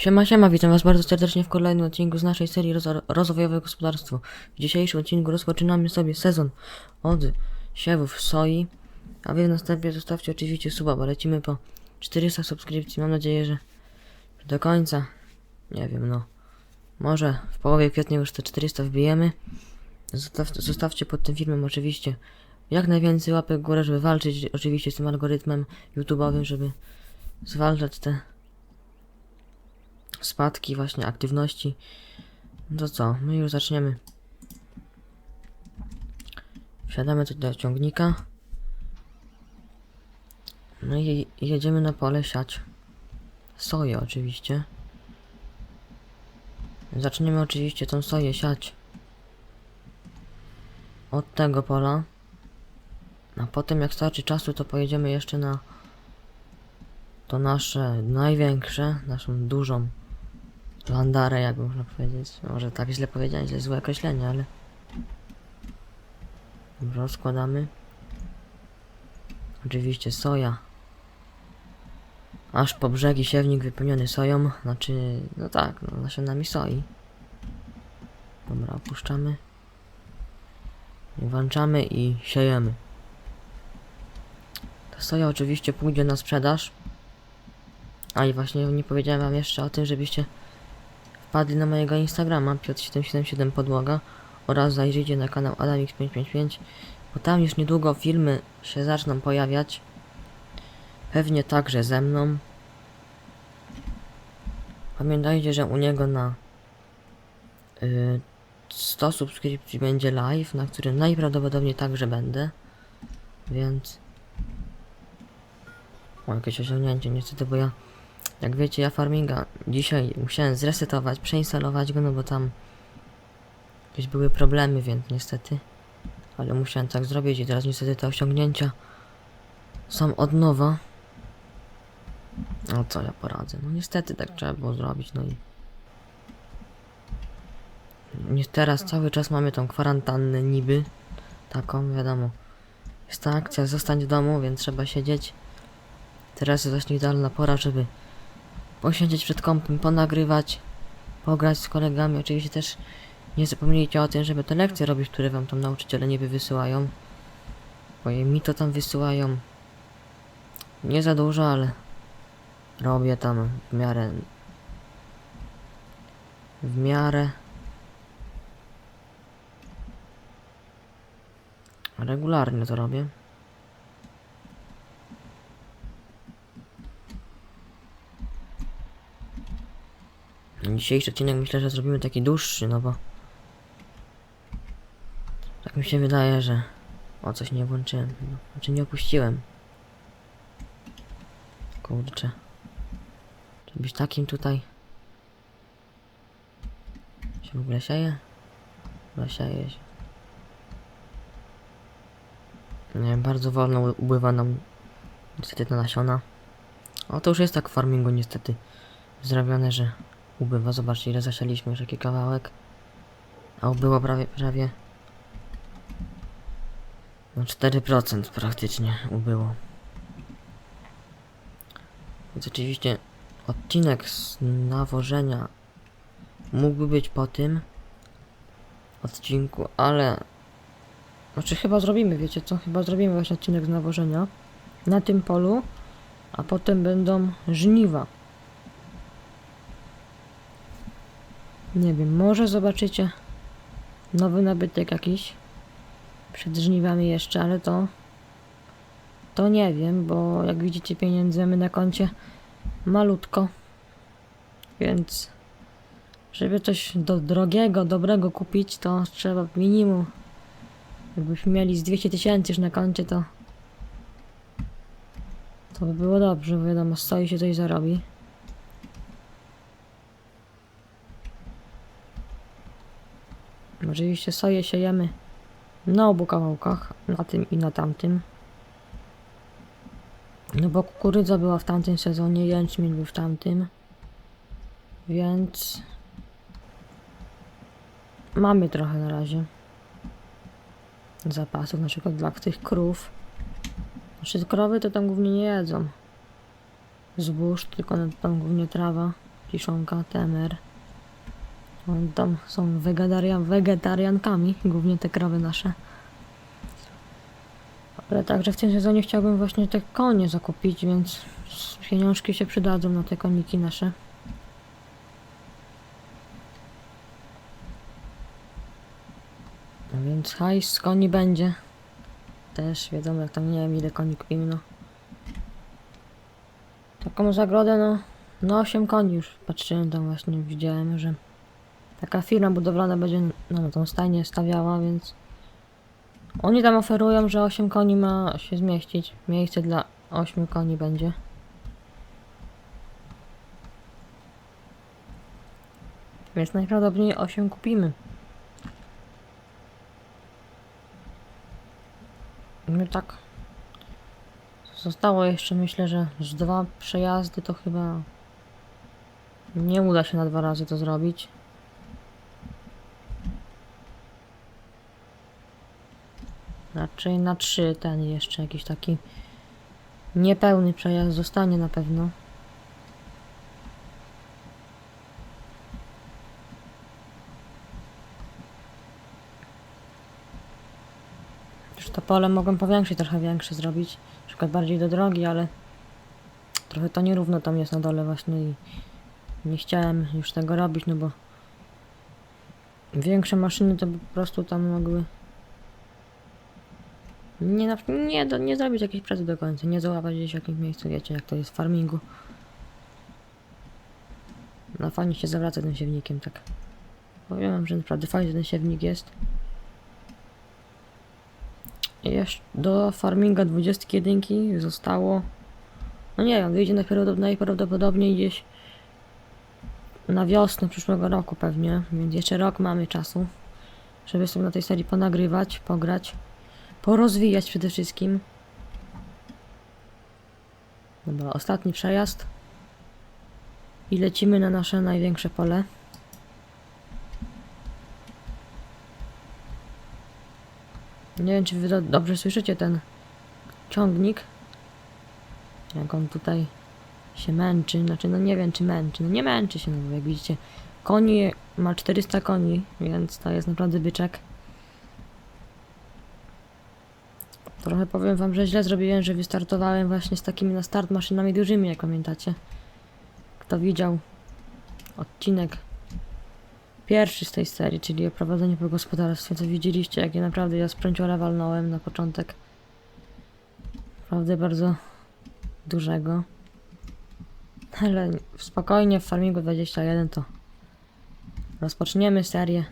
Siema, siema, witam was bardzo serdecznie w kolejnym odcinku z naszej serii roz- Rozwojowe Gospodarstwo. W dzisiejszym odcinku rozpoczynamy sobie sezon od siewów soi, a wy w następie zostawcie oczywiście suba, bo lecimy po 400 subskrypcji. Mam nadzieję, że do końca, nie wiem, no, może w połowie kwietnia już te 400 wbijemy. Zostaw, zostawcie pod tym filmem oczywiście jak najwięcej łapek w górę, żeby walczyć oczywiście z tym algorytmem YouTube'owym, żeby zwalczać te spadki właśnie aktywności. No to co, my już zaczniemy. Wsiadamy tu do ciągnika. No i jedziemy na pole siać. Soję oczywiście. Zaczniemy oczywiście tą soję siać od tego pola. A potem jak starczy czasu to pojedziemy jeszcze na to nasze największe, naszą dużą Landarę, jak można powiedzieć. Może tak źle powiedziałem, jest złe określenie, ale... Rozkładamy. Oczywiście soja. Aż po brzegi siewnik wypełniony soją, znaczy, no tak, no, nasionami soi. Dobra, opuszczamy. Włączamy i siejemy. Ta soja oczywiście pójdzie na sprzedaż. A i właśnie nie powiedziałem wam jeszcze o tym, żebyście wpadli na mojego Instagrama Piotr777 Podłoga oraz zajrzyjcie na kanał Adamix555, bo tam już niedługo filmy się zaczną pojawiać. Pewnie także ze mną. Pamiętajcie, że u niego na y, 100 subskrypcji będzie live, na którym najprawdopodobniej także będę. Więc... O, jakieś osiągnięcie, niestety, bo ja jak wiecie, ja farminga dzisiaj musiałem zresetować, przeinstalować go, no bo tam jakieś były problemy, więc niestety. Ale musiałem tak zrobić i teraz niestety te osiągnięcia są od nowa. No co ja poradzę? No niestety tak trzeba było zrobić, no i... Nie, teraz cały czas mamy tą kwarantannę niby. Taką, wiadomo. Jest ta akcja zostań w domu, więc trzeba siedzieć. Teraz jest właśnie idealna pora, żeby posiedzieć przed kompem, ponagrywać, pograć z kolegami. Oczywiście też nie zapomnijcie o tym, żeby te lekcje robić, które wam tam nauczyciele niby wysyłają. Bo mi to tam wysyłają. Nie za dużo, ale robię tam w miarę. W miarę. Regularnie to robię. Dzisiejszy odcinek myślę, że zrobimy taki dłuższy, no bo tak mi się wydaje, że o coś nie włączyłem, no, znaczy nie opuściłem. Kurczę. Czy być takim tutaj się w ogóle sieje? Chyba sieje się. Nie bardzo wolno u- upływa nam niestety ta nasiona. O, to już jest tak w farmingu niestety zrobione, że ubywa. Zobaczcie ile zasialiśmy już jaki kawałek. A ubyło prawie, prawie no 4% praktycznie ubyło. Więc oczywiście odcinek z nawożenia mógłby być po tym odcinku, ale znaczy chyba zrobimy, wiecie co? Chyba zrobimy właśnie odcinek z nawożenia na tym polu, a potem będą żniwa. Nie wiem, może zobaczycie nowy nabytek jakiś przed żniwami jeszcze, ale to to nie wiem, bo jak widzicie pieniędzy mamy na koncie malutko, więc żeby coś do drogiego, dobrego kupić, to trzeba minimum jakbyśmy mieli z 200 tysięcy już na koncie, to to by było dobrze, bo wiadomo, stoi się coś zarobi. Oczywiście soję siejemy na obu kawałkach, na tym i na tamtym. No bo kukurydza była w tamtym sezonie, jęczmień był w tamtym. Więc mamy trochę na razie zapasów, na przykład dla tych krów. Znaczy krowy to tam głównie nie jedzą zbóż, tylko tam głównie trawa. Kiszonka, temer. Tam są wegetarian, wegetariankami, głównie te krowy nasze. Ale także w tym sezonie chciałbym właśnie te konie zakupić, więc pieniążki się przydadzą na te koniki nasze. No więc hajs z koni będzie. Też wiadomo, jak tam nie wiem ile koni kupimy, no. Taką zagrodę, no, no 8 koni już patrzyłem tam właśnie, widziałem, że taka firma budowlana będzie no, na tą stajnię stawiała, więc oni tam oferują, że 8 koni ma się zmieścić. Miejsce dla 8 koni będzie. Więc najprawdopodobniej 8 kupimy. No tak. Zostało jeszcze myślę, że z dwa przejazdy to chyba nie uda się na dwa razy to zrobić. Raczej na trzy ten jeszcze jakiś taki niepełny przejazd zostanie na pewno. Już to pole mogą powiększyć, trochę większe zrobić. Na przykład bardziej do drogi, ale trochę to nierówno tam jest na dole właśnie i nie chciałem już tego robić, no bo większe maszyny to po prostu tam mogły nie, nie, nie zrobić jakiejś pracy do końca, nie załapać gdzieś w jakimś miejscu, wiecie jak to jest w farmingu. No fajnie się zawraca tym siewnikiem, tak. Powiem wam, że naprawdę fajny ten siewnik jest. Jeszcze do farminga 21 zostało... No nie wiem, wyjdzie najprawdopod- najprawdopodobniej gdzieś na wiosnę przyszłego roku pewnie, więc jeszcze rok mamy czasu, żeby sobie na tej serii ponagrywać, pograć, porozwijać przede wszystkim. Dobra, ostatni przejazd. I lecimy na nasze największe pole. Nie wiem, czy wy do- dobrze słyszycie ten ciągnik. Jak on tutaj się męczy. Znaczy, no nie wiem, czy męczy. No nie męczy się, no bo jak widzicie, koni ma 400 koni, więc to jest naprawdę byczek. Trochę powiem wam, że źle zrobiłem, że wystartowałem właśnie z takimi na start maszynami dużymi, jak pamiętacie. Kto widział odcinek pierwszy z tej serii, czyli o prowadzeniu po gospodarstwie, to widzieliście, jakie naprawdę ja spręciora walnąłem na początek. Naprawdę bardzo dużego. Ale spokojnie w Farmingu 21 to rozpoczniemy serię.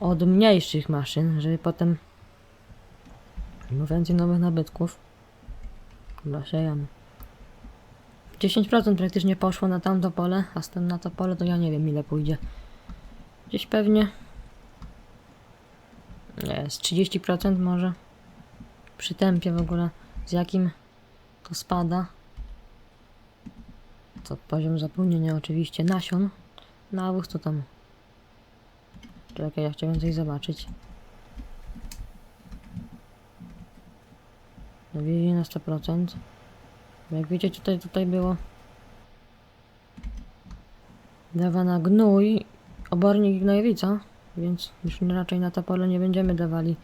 Od mniejszych maszyn, żeby potem było więcej nowych nabytków. Dobra, siejamy. 10% praktycznie poszło na tamto pole, a tym na to pole to ja nie wiem ile pójdzie. Gdzieś pewnie. Nie, z 30% może. Przy tempie w ogóle, z jakim to spada. To poziom zapełnienia oczywiście nasion. Nawóz to tam. Czekaj, ja chciałem coś zobaczyć. Nawiezie na 100%. Jak wiecie, tutaj, tutaj było dawana gnój, obornik i gnojowica, więc już raczej na to pole nie będziemy dawali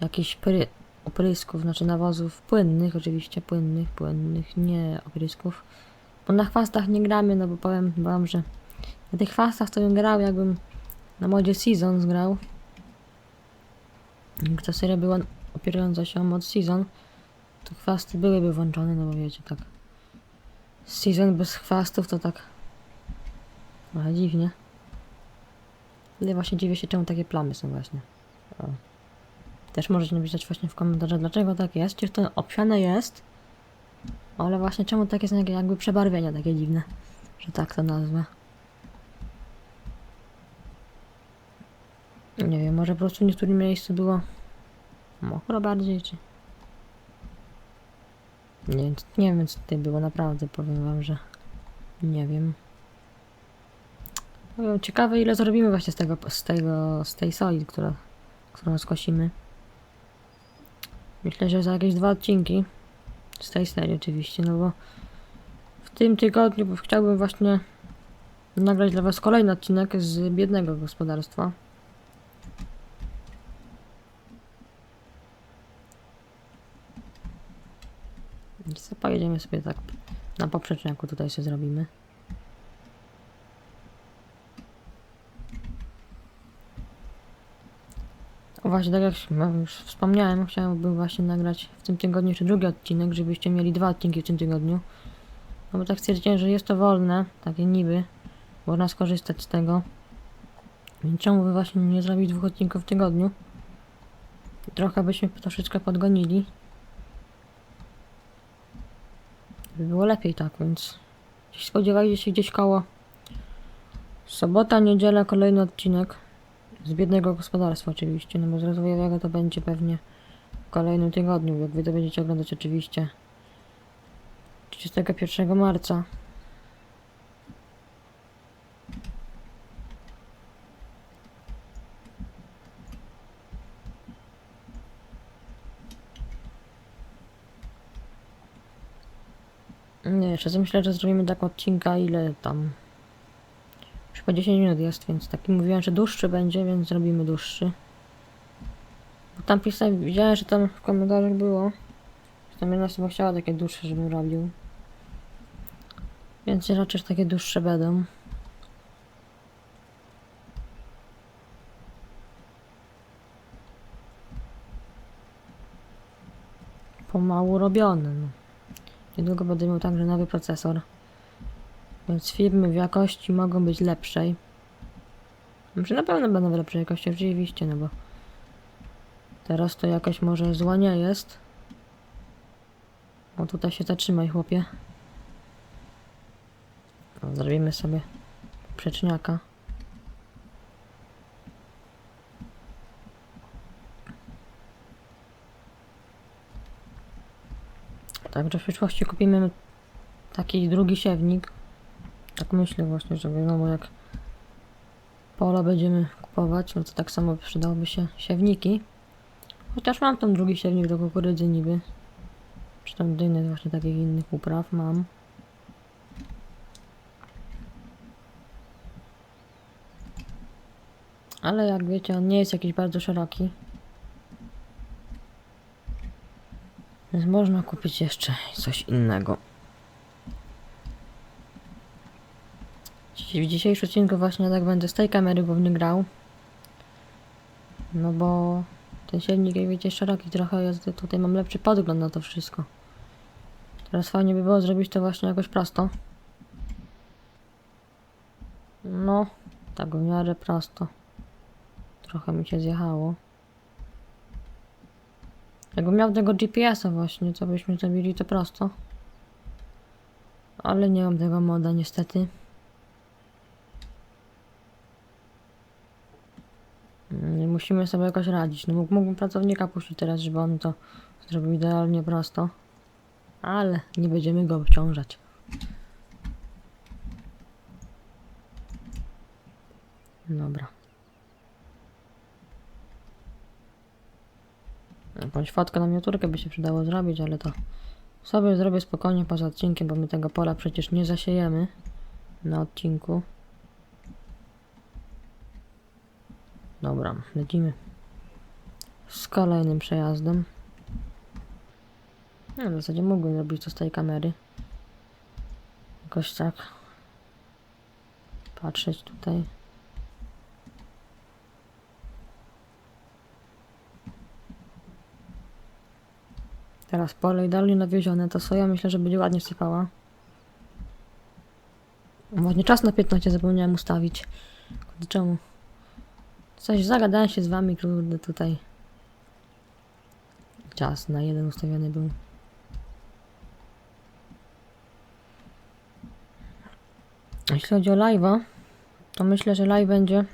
jakichś pry, oprysków, znaczy nawozów płynnych, oczywiście płynnych, płynnych, nie oprysków. Bo na chwastach nie gramy, no bo powiem wam, że na tych chwastach to bym grał, jakbym na modzie Seasons grał. Jak ta seria była opierająca się o mod Season, to chwasty byłyby włączone, no bo wiecie, tak. Season bez chwastów to tak trochę dziwnie. Ale właśnie dziwię się, czemu takie plamy są właśnie. O. Też możecie napisać właśnie w komentarzach, dlaczego tak jest, czy to obsiane jest, ale właśnie czemu takie są jakby przebarwienia takie dziwne, że tak to nazwę. Nie wiem, może po prostu w niektórym miejscu było mokro bardziej, czy... Nie, nie wiem co tutaj było, naprawdę powiem wam, że nie wiem. Ciekawe ile zrobimy właśnie z tego, z tego, z tej soli, która, którą skosimy. Myślę, że za jakieś dwa odcinki z tej serii oczywiście, no bo w tym tygodniu chciałbym właśnie nagrać dla was kolejny odcinek z biednego gospodarstwa. I co, pojedziemy sobie tak na poprzeczniaku tutaj sobie zrobimy. Właśnie, tak jak już wspomniałem, chciałbym właśnie nagrać w tym tygodniu jeszcze drugi odcinek, żebyście mieli dwa odcinki w tym tygodniu. No bo tak stwierdziłem, że jest to wolne, takie niby, można skorzystać z tego. Więc czemu by właśnie nie zrobić dwóch odcinków w tygodniu? Trochę byśmy troszeczkę podgonili. By było lepiej tak, więc spodziewajcie się gdzieś koło sobota, niedziela, kolejny odcinek. Z biednego gospodarstwa oczywiście, no bo z rozwojowego to będzie pewnie w kolejnym tygodniu, jak wy to będziecie oglądać oczywiście 31 marca. Nie, jeszcze myślę, że zrobimy tak odcinka, ile tam już po 10 minut jest, więc taki mówiłem, że dłuższy będzie, więc zrobimy dłuższy. Bo tam pisałem, widziałem, że tam w komentarzach było, że tam jedna osoba chciała takie dłuższe, żebym robił. Więc raczej takie dłuższe będą. Pomału robione. No. Niedługo będę miał także nowy procesor. Więc filmy w jakości mogą być lepszej. Znaczy na pewno będą w lepszej jakości, oczywiście, no bo teraz to jakaś może zła nie jest. O tutaj się zatrzymaj chłopie. O, zrobimy sobie przeczniaka. Także w przyszłości kupimy taki drugi siewnik. Tak myślę właśnie, że wiadomo jak pola będziemy kupować, no to tak samo przydałoby się siewniki. Chociaż mam tam drugi siewnik do kukurydzy niby. Czy tam do innych właśnie takich innych upraw mam. Ale jak wiecie, on nie jest jakiś bardzo szeroki. Więc można kupić jeszcze coś innego. W dzisiejszym odcinku właśnie tak będę z tej kamery głównie grał. No bo ten silnik, jak wiecie, szeroki trochę jest. Tutaj mam lepszy podgląd na to wszystko. Teraz fajnie by było zrobić to właśnie jakoś prosto. No, tak w miarę prosto. Trochę mi się zjechało. Jakbym miał tego GPS-a właśnie, co byśmy zrobili to prosto. Ale nie mam tego moda niestety. Mm, Musimy sobie jakoś radzić. No mógł- mógłbym pracownika puścić teraz, żeby on to zrobił idealnie prosto. Ale nie będziemy go obciążać. Dobra. Jakąś fotkę na miniaturkę by się przydało zrobić, ale to sobie zrobię spokojnie poza odcinkiem, bo my tego pola przecież nie zasiejemy na odcinku. Dobra, lecimy z kolejnym przejazdem. No, w zasadzie mógłbym zrobić to z tej kamery. Jakoś tak. Patrzeć tutaj. Teraz pole idealnie nawiezione, to soja myślę, że będzie ładnie sypała. Właśnie czas na 15 zapomniałem ustawić. Kurde, czemu? Coś zagadałem się z wami, kurde, tutaj. Czas na jeden ustawiony był. Jeśli chodzi o live'a, to myślę, że live będzie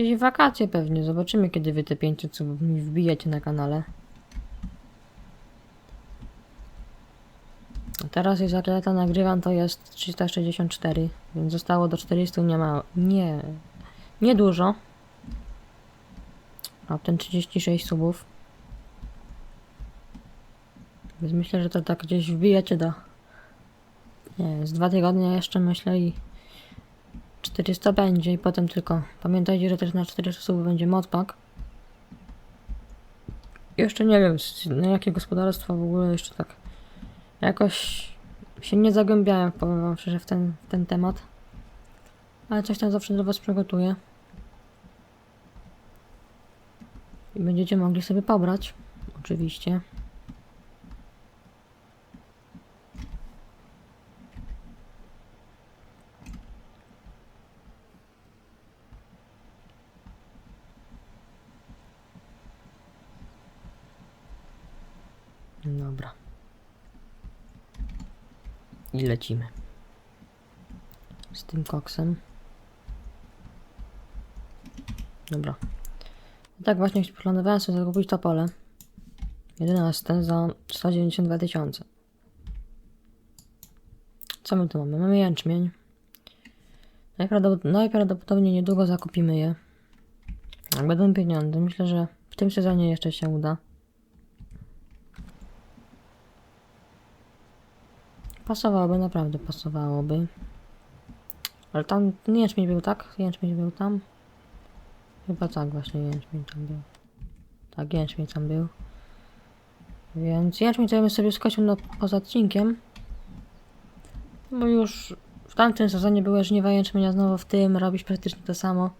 W wakacje pewnie. Zobaczymy, kiedy wy te 500 subów mi wbijecie na kanale. Teraz jest to nagrywam, to jest 364, więc zostało do 400 nie ma... Nie... Nie dużo. A ten 36 subów. Więc myślę, że to tak gdzieś wbijecie do... Nie z dwa tygodnie jeszcze myślę i... 400 będzie i potem tylko... Pamiętajcie, że też na 400 subów będzie modpack. Jeszcze nie wiem, na jakie gospodarstwo w ogóle jeszcze tak... Jakoś się nie zagłębiałem, powiem wam szczerze, w ten, w ten temat. Ale coś tam zawsze dla was przygotuję. I będziecie mogli sobie pobrać. Oczywiście. Dobra. I lecimy. Z tym koksem. Dobra. I tak właśnie planowałem sobie zakupić to pole. 11 za 192 tysiące. Co my tu mamy? Mamy jęczmień. Najprawdopod- najprawdopodobniej niedługo zakupimy je. Jak będą pieniądze, myślę, że w tym sezonie jeszcze się uda. Pasowałoby, naprawdę pasowałoby. Ale tam jęczmień był, tak? Jęczmień był tam. Chyba tak właśnie jęczmień tam był. Tak, jęczmień tam był. Więc jęczmień to ja bym sobie skoczył no, poza odcinkiem. Bo już w tamtym sezonie były żniwa jęczmienia znowu w tym, robić praktycznie to samo.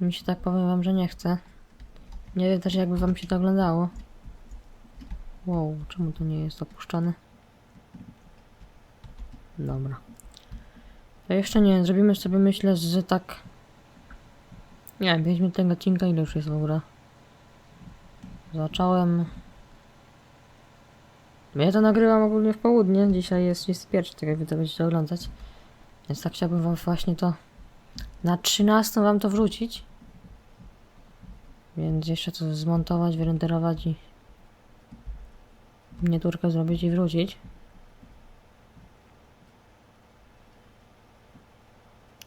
Mi się tak powiem wam, że nie chcę. Nie wiem też jakby wam się to oglądało. Wow, czemu to nie jest opuszczone? Dobra. To jeszcze nie, zrobimy sobie myślę, że tak... Nie weźmy tego odcinka, ile już jest w ogóle. Zacząłem... Ja to nagrywam ogólnie w południe, dzisiaj jest 31, tak jak to będziecie oglądać. Więc tak chciałbym wam właśnie to... Na 13 wam to wrzucić. Więc jeszcze to zmontować, wyrenderować i... Miniaturkę zrobić i wrzucić.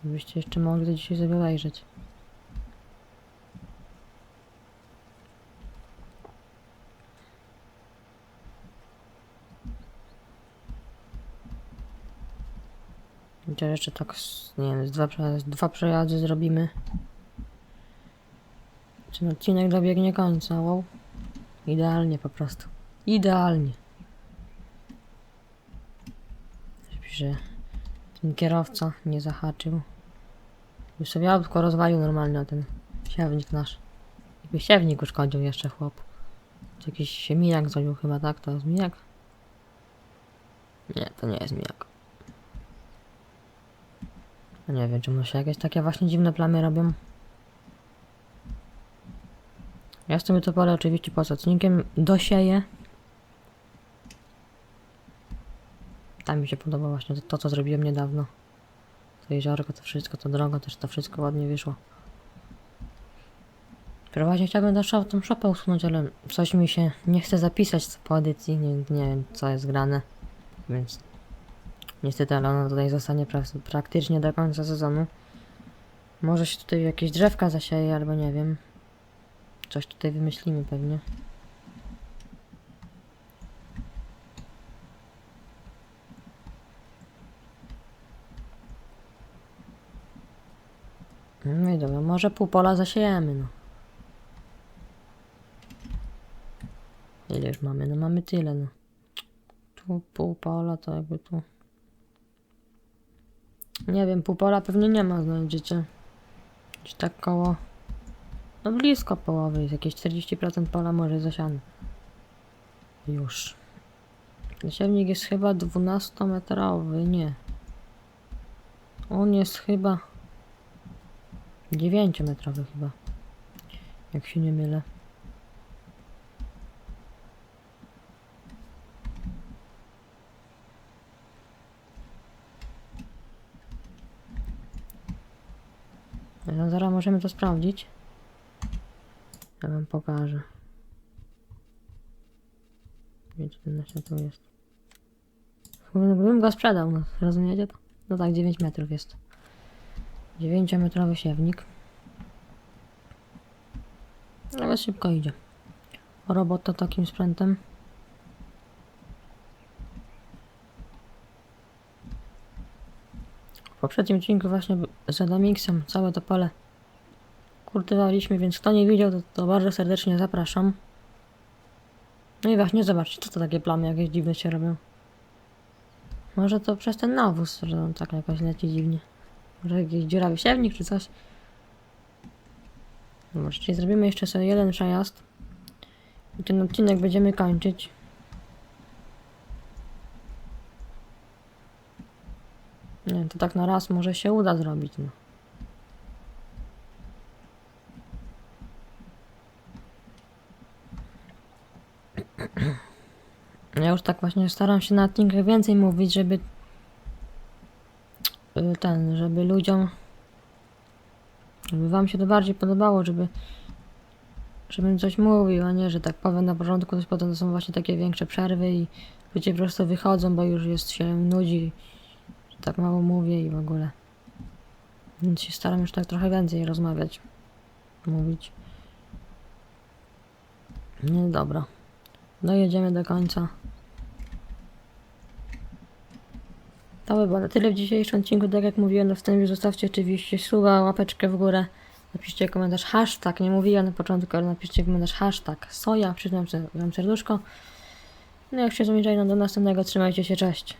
Żebyście jeszcze mogli to dzisiaj sobie obejrzeć. Chociaż jeszcze tak, nie wiem, z dwa, z dwa przejazdy zrobimy. Ten odcinek dobiegnie końca, wow. Idealnie po prostu. Idealnie. Się ten kierowca nie zahaczył. Już sobie autko rozwalił normalnie ten siewnik nasz. Jakby siewnik uszkodził jeszcze chłop. Czy jakiś się mijak zrobił chyba, tak? To jest mijak? Nie, to nie jest mijak. No nie wiem, czemu się jakieś takie właśnie dziwne plamy robią. Ja sobie to pole oczywiście poza odcinkiem dosieję. Tam mi się podoba właśnie to, to co zrobiłem niedawno. To jeziorko, to wszystko, to droga, też to wszystko ładnie wyszło. Przeważnie chciałbym tą, szop, tą szopę usunąć, ale coś mi się nie chce zapisać po edycji, nie, nie wiem co jest grane. Więc niestety, ale ona tutaj zostanie pra praktycznie do końca sezonu. Może się tutaj jakieś drzewka zasieje, albo nie wiem. Coś tutaj wymyślimy pewnie. No i dobra, może pół pola zasiejemy, no. Ile już mamy? No mamy tyle, no. Tu pół pola, to jakby tu... Nie wiem, pół pola pewnie nie ma, znajdziecie. Gdzieś tak koło... No blisko połowy jest, jakieś 40% pola może zasiane. Już. Siewnik jest chyba 12-metrowy, nie. On jest chyba 9-metrowy chyba. Jak się nie mylę. No zaraz możemy to sprawdzić. Ja wam pokażę. 14 to jest. Chyba bym go sprzedał, no, rozumiecie to? No tak, 9 metrów jest. 9-metrowy siewnik. Nawet szybko idzie. Robota takim sprzętem. W poprzednim odcinku właśnie z Adamixem całe to pole kultywowaliśmy, więc kto nie widział, to, to bardzo serdecznie zapraszam. No i właśnie zobaczcie, co to takie plamy jakieś dziwne się robią. Może to przez ten nawóz, że on tak jakoś leci dziwnie. Może jakiś dziurawy siewnik czy coś. Zobaczcie, zrobimy jeszcze sobie jeden przejazd. I ten odcinek będziemy kończyć. Nie, to tak na raz może się uda zrobić. No. Ja już tak właśnie staram się na odcinkach więcej mówić, żeby ten, żeby ludziom żeby wam się to bardziej podobało, żeby żebym coś mówił, a nie, że tak powiem na początku, to potem to są właśnie takie większe przerwy i ludzie po prostu wychodzą, bo już jest się nudzi, że tak mało mówię i w ogóle. Więc się staram już tak trochę więcej rozmawiać, mówić. No dobra. Dojedziemy do końca. To by było na tyle w dzisiejszym odcinku. Tak jak mówiłem na wstępie, zostawcie oczywiście suba, łapeczkę w górę. Napiszcie komentarz hashtag, nie mówiłem na początku, ale napiszcie komentarz hashtag soja, przyznam wam serduszko. No jak się zmierzają do następnego, trzymajcie się, cześć.